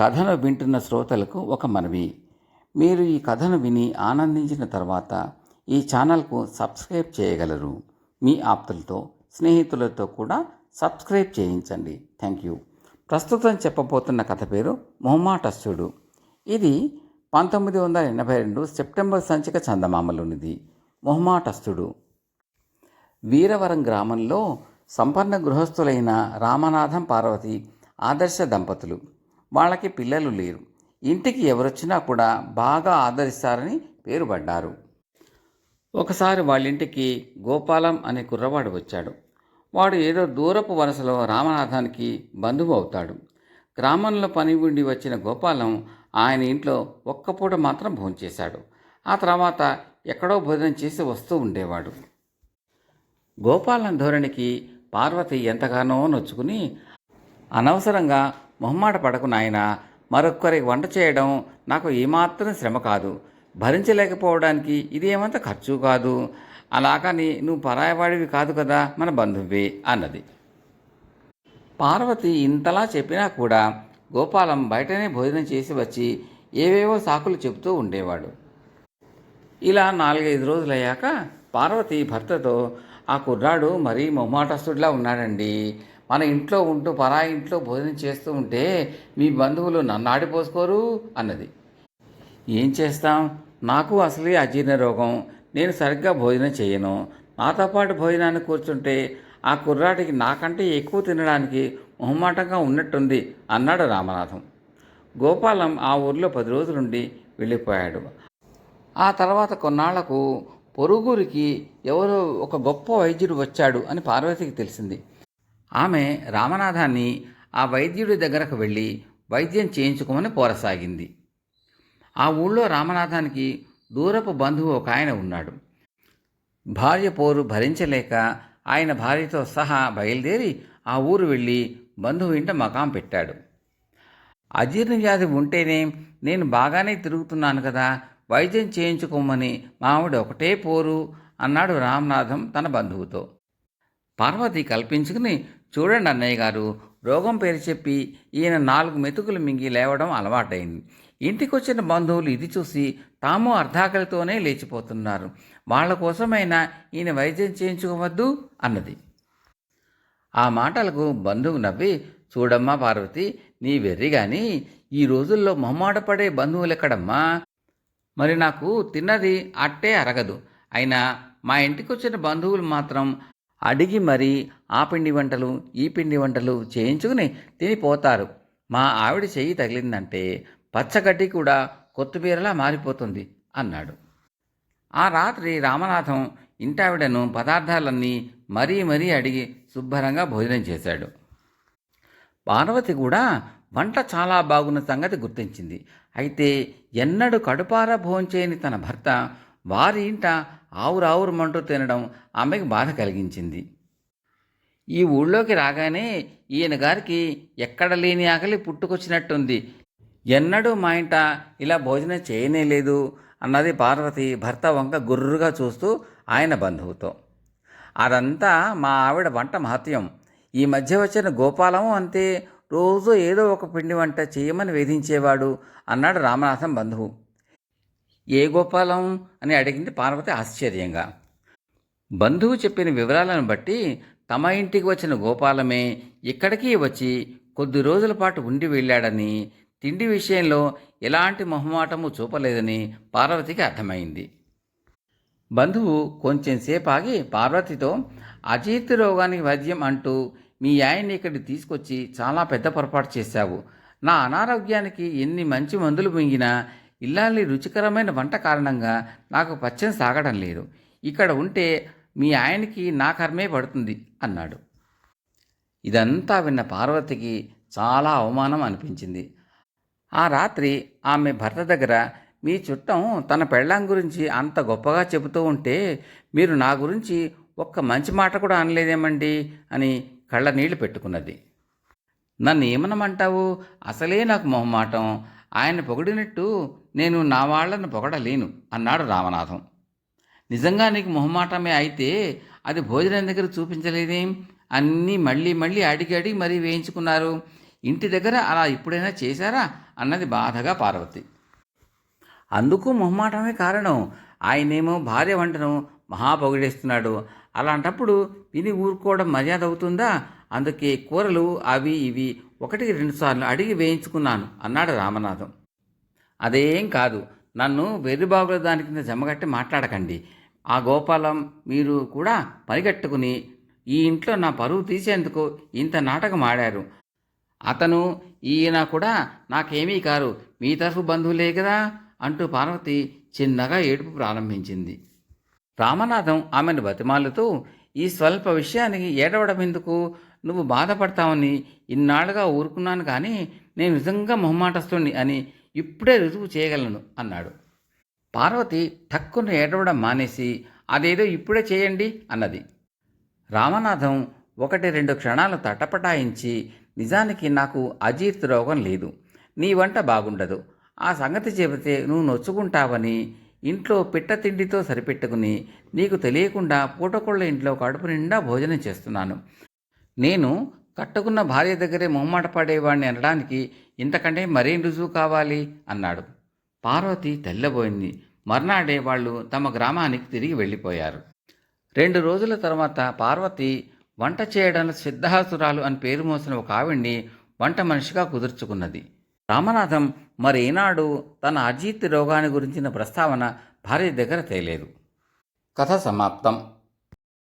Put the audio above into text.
కథను వింటున్న శ్రోతలకు ఒక మనవి. మీరు ఈ కథను విని ఆనందించిన తర్వాత ఈ ఛానల్కు సబ్స్క్రైబ్ చేయగలరు. మీ ఆప్తులతో స్నేహితులతో కూడా సబ్స్క్రైబ్ చేయించండి. Thank you. ప్రస్తుతం చెప్పబోతున్న కథ పేరు మొహమాటస్సుడు ఇది పంతొమ్మిది వందల ఎనభై రెండు సెప్టెంబర్ సంచిక చందమామలోనిది. మొహమాటస్థుడు. వీరవరం గ్రామంలో సంపన్న గృహస్థులైన రామనాథం పార్వతి ఆదర్శ దంపతులు. వాళ్ళకి పిల్లలు లేరు. ఇంటికి ఎవరొచ్చినా కూడా బాగా ఆదరిస్తారని పేరుపడ్డారు. ఒకసారి వాళ్ళింటికి గోపాలం అనే కుర్రవాడు వచ్చాడు. వాడు ఏదో దూరపు వరుసలో రామనాథానికి బంధువు అవుతాడు. గ్రామంలో పని ఉండి వచ్చిన గోపాలం ఆయన ఇంట్లో ఒక్కపూట మాత్రం భోంచేశాడు. ఆ తర్వాత ఎక్కడో భోజనం చేసి వస్తూ ఉండేవాడు. గోపాలం ధోరణికి పార్వతి ఎంతగానో నొచ్చుకుని అనవసరంగా మొహమాట పడకు నాయన. మరొక్కరికి వంట చేయడం నాకు ఏమాత్రం శ్రమ కాదు. భరించలేకపోవడానికి ఇది ఏమంత ఖర్చు కాదు. అలాగని నువ్వు పరాయవాడివి కాదు కదా మన బంధువే అన్నది. పార్వతి ఇంతలా చెప్పినా కూడా గోపాలం బయటనే భోజనం చేసి వచ్చి ఏవేవో సాకులు చెబుతూ ఉండేవాడు. ఇలా నాలుగైదు రోజులయ్యాక పార్వతి భర్తతో ఆ కుర్రాడు మరీ మొహమాటస్తుడిలా ఉన్నాడండి. మన ఇంట్లో ఉంటూ పరా ఇంట్లో భోజనం చేస్తూ ఉంటే మీ బంధువులు నన్ను ఆడిపోసుకోరు అన్నది. ఏం చేస్తాం? నాకు అసలే అజీర్ణ రోగం. నేను సరిగ్గా భోజనం చేయను. నాతో పాటు భోజనాన్ని కూర్చుంటే ఆ కుర్రాటికి నాకంటే ఎక్కువ తినడానికి మొహమాటంగా ఉన్నట్టుంది అన్నాడు రామనాథం. గోపాలం ఆ ఊర్లో పది రోజులుండి వెళ్ళిపోయాడు. ఆ తర్వాత కొన్నాళ్ళకు పొరుగురికి ఎవరో ఒక గొప్ప వైద్యుడు వచ్చాడు అని పార్వతికి తెలిసింది. ఆమె రామనాథాన్ని ఆ వైద్యుడి దగ్గరకు వెళ్ళి వైద్యం చేయించుకోమని పోరసాగింది. ఆ ఊళ్ళో రామనాథానికి దూరపు బంధువు ఒక ఆయన ఉన్నాడు. భార్య పోరు భరించలేక ఆయన భార్యతో సహా బయలుదేరి ఆ ఊరు వెళ్ళి బంధువు ఇంట మకాం పెట్టాడు. అజీర్ణ వ్యాధి ఉంటేనే నేను బాగానే తిరుగుతున్నాను కదా వైద్యం చేయించుకోమని మావిడ ఒకటే పోరు అన్నాడు రామనాథం తన బంధువుతో. పార్వతి కల్పించుకుని చూడండి అన్నయ్య గారు రోగం పేరు చెప్పి ఈయన నాలుగు మెతుకులు మింగి లేవడం అలవాటైంది. ఇంటికొచ్చిన బంధువులు ఇది చూసి తాము అర్ధాకలితోనే లేచిపోతున్నారు. వాళ్ళ కోసమైనా ఈయన వైద్యం చేయించుకోవద్దు అన్నది. ఆ మాటలకు బంధువు నవ్వి చూడమ్మా పార్వతి నీ వెర్రి గాని ఈ రోజుల్లో మొహమాటపడే బంధువులెక్కడమ్మా? మరి నాకు తిన్నది అట్టే అరగదు. అయినా మా ఇంటికి వచ్చిన బంధువులు మాత్రం అడిగి మరీ ఆ పిండి వంటలు ఈ పిండి వంటలు చేయించుకుని తినిపోతారు. మా ఆవిడ చెయ్యి తగిలిందంటే పచ్చగడ్డి కూడా కొత్తిమీరలా మారిపోతుంది అన్నాడు. ఆ రాత్రి రామనాథం ఇంటావిడను పదార్థాలన్నీ మరీ మరీ అడిగి శుభ్రంగా భోజనం చేశాడు. పార్వతి కూడా వంట చాలా బాగున్న సంగతి గుర్తించింది. అయితే ఎన్నడూ కడుపారా భోంచేయని తన భర్త వారి ఇంట ఆవురావురమంటూ తినడం ఆమెకు బాధ కలిగించింది. ఈ ఊళ్ళోకి రాగానే ఈయన గారికి ఎక్కడ లేని ఆకలి పుట్టుకొచ్చినట్టుంది. ఎన్నడూ మా ఇంట ఇలా భోజనం చేయనే లేదు అన్నది పార్వతి భర్త వంక గుర్రుగా చూస్తూ ఆయన బంధువుతో. అదంతా మా ఆవిడ వంట మహత్యం. ఈ మధ్య వచ్చిన గోపాలము అంతే రోజు ఏదో ఒక పిండి వంట చేయమని వేధించేవాడు అన్నాడు రామనాథం బంధువు. ఏ గోపాలం అని అడిగింది పార్వతి ఆశ్చర్యంగా. బంధువు చెప్పిన వివరాలను బట్టి తమ ఇంటికి వచ్చిన గోపాలమే ఇక్కడికి వచ్చి కొద్ది రోజుల పాటు ఉండి వెళ్ళాడని తిండి విషయంలో ఎలాంటి మొహమాటము చూపలేదని పార్వతికి అర్థమైంది. బంధువు కొంచెంసేపు ఆగి పార్వతితో అజీర్తి రోగానికి వైద్యం అంటూ మీ ఆయన్ని ఇక్కడికి తీసుకొచ్చి చాలా పెద్ద పొరపాటు చేశావు. నా అనారోగ్యానికి ఎన్ని మంచి మందులు మింగినా ఇల్లాలి రుచికరమైన వంట కారణంగా నాకు పచ్చని సాగడం లేదు. ఇక్కడ ఉంటే మీ ఆయనకి నా కర్మే పడుతుంది అన్నాడు. ఇదంతా విన్న పార్వతికి చాలా అవమానం అనిపించింది. ఆ రాత్రి ఆమె భర్త దగ్గర మీ చుట్టం తన పెళ్ళాం గురించి అంత గొప్పగా చెబుతూ ఉంటే మీరు నా గురించి ఒక్క మంచి మాట కూడా అనలేదేమండి అని కళ్ళ నీళ్ళు పెట్టుకున్నది. నన్ను ఏమనమంటావు? అసలే నాకు మొహమాటం. ఆయన పొగిడినట్టు నేను నా వాళ్ళను పొగడలేను అన్నాడు రామనాథం. నిజంగా నీకు మొహమాటమే అయితే అది భోజనం దగ్గర చూపించలేదేం? అన్నీ మళ్ళీ మళ్ళీ అడిగి అడిగి మరీ వేయించుకున్నారు. ఇంటి దగ్గర అలా ఎప్పుడైనా చేశారా? అన్నది బాధగా పార్వతి. అందుకు మొహమాటమే కారణం. ఆయనేమో భార్య వంటను మహా పొగిడేస్తున్నాడు. అలాంటప్పుడు విని ఊరుకోవడం మర్యాద అవుతుందా? అందుకే కూరలు అవి ఇవి ఒకటికి రెండుసార్లు అడిగి వేయించుకున్నాను అన్నాడు రామనాథం. అదేం కాదు నన్ను వెర్రిబాబుల దాని కింద జమగట్టి మాట్లాడకండి. ఆ గోపాలం మీరు కూడా పరిగెట్టుకుని ఈ ఇంట్లో నా పరువు తీసేందుకు ఇంత నాటకం ఆడారు. అతను ఈయన కూడా నాకేమీ కారు మీ తరఫు బంధువులే కదా అంటూ పార్వతి చిన్నగా ఏడుపు ప్రారంభించింది. రామనాథం ఆమెను బతిమాలుతూ ఈ స్వల్ప విషయానికి ఏడవడం ఎందుకు నువ్వు బాధపడతావని ఇన్నాళ్ళుగా ఊరుకున్నాను కానీ నేను నిజంగా మొహమాటస్తుని అని ఇప్పుడే రుజువు చేయగలను అన్నాడు. పార్వతి ఠక్కున ఏడవడం మానేసి అదేదో ఇప్పుడే చేయండి అన్నది. రామనాథం ఒకటి రెండు క్షణాలు తటపటాయించి నిజానికి నాకు అజీర్తి రోగం లేదు. నీ వంట బాగుండదు. ఆ సంగతి చెబితే నువ్వు నొచ్చుకుంటావని ఇంట్లో పిట్ట తిండితో సరిపెట్టుకుని నీకు తెలియకుండా పూటకొళ్ళ ఇంట్లో కడుపు నిండా భోజనం చేస్తున్నాను. నేను కట్టుకున్న భార్య దగ్గరే మొహమాట పడేవాడిని అనడానికి ఇంతకంటే మరేం రుజువు కావాలి? అన్నాడు. పార్వతి తెల్లబోయింది. మర్నాడే వాళ్ళు తమ గ్రామానికి తిరిగి వెళ్ళిపోయారు. రెండు రోజుల తర్వాత పార్వతి వంట చేయడంలో సిద్ధహాసురాలు అని పేరు మోసిన ఒక ఆవిడ్ని వంట మనిషిగా కుదుర్చుకున్నది. రామనాథం మరేనాడు తన అజీత్ రోగాన్ని గురించిన ప్రస్తావన భార్య దగ్గర తేలేదు. కథ సమాప్తం.